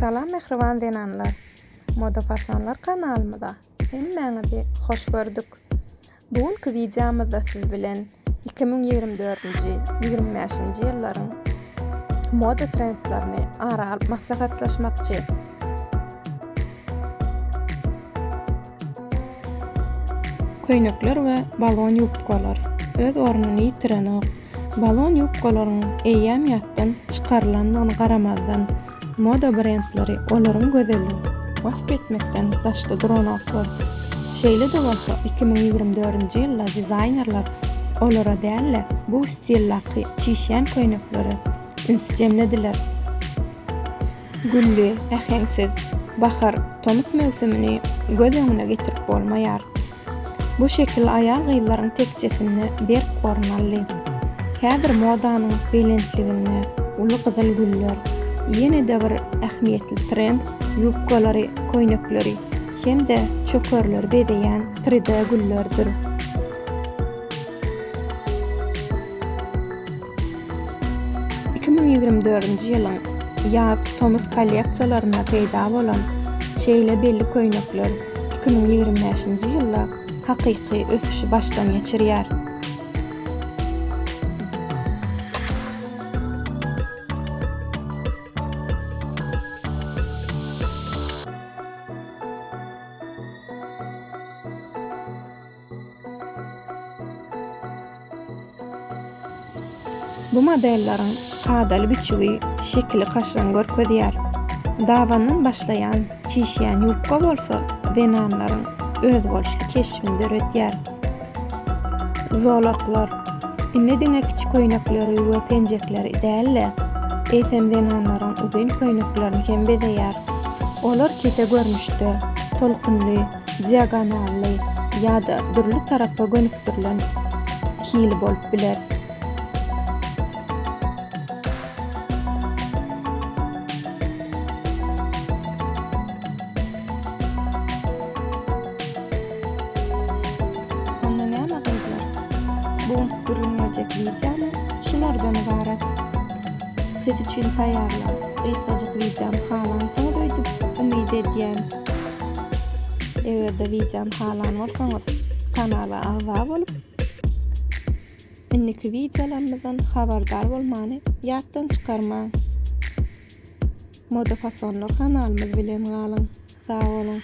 Salam mehriban denanlar. Moda Fasonlar kanalymyza hemmäňizi hoş gördük. Bugünkü videomyzda siz bilen 2024-nji 25-nji ýyllaryň moda trendlerini ara alyp maslahatlaşmakçy. Köýnekler we balon ýupkalar öz ornuny ýitirenok. Balon ýupkalaryň eýýäm çykarlanmagyny garamazdan moda brendleri olaryň gözelliği wasp etmekden daşda duran aklar. Şeýle de bolsa 2024-nji ýylda dizaynerlar olara däle bu stillaky çişen köýnekleri ünsjemlediler. Güllü, ähengsiz, bahar, tonus mevsimini göz öňüne getirip bolmaýar. Bu şekil aýal gyýlaryň tekçesini berk ornally. Häzir modanyň belentligini, uly gyzyl güller, ýene de bir ähmiýetli trend ýupkalary, köýnekleri, hem-de çökerler bedeýän 3D güllerdir. ýylyň ýaz tomuz kolleksiýalaryna peýda bolan şeýle belli köýnekler 2025-nji ýylda hakyky ösüşi başdan geçirýär. Modellerin kadaly biçigi, şekli kaşan görkezýär. Dawanyň başlayan çişýän ýupka bolsa, denanlaryň öz bolşly keşfinde öretýär. Zolaklar, inne diňe kiçik köýnekleri we penjekleri dälle, eýsem denanlaryň uzun köýneklerini hem bedeýär. Olar kete görmüşde, tolkunly, diagonally ýa-da dürli tarapga gönüpdirilen kili bolup biler. Bu görünmejek videomy şulardan ibaret. Siz üçin taýýarlar. Gysgaçyk videom halansyňyz öýdüp umyt edýän. Eger-de videom halan bolsaňyz kanala agza bolup inniki videolarymyzdan habardar bolmany ýatdan çykarmaň. Moda fasonlar kanalymyz bilen galyň. Sag bolun.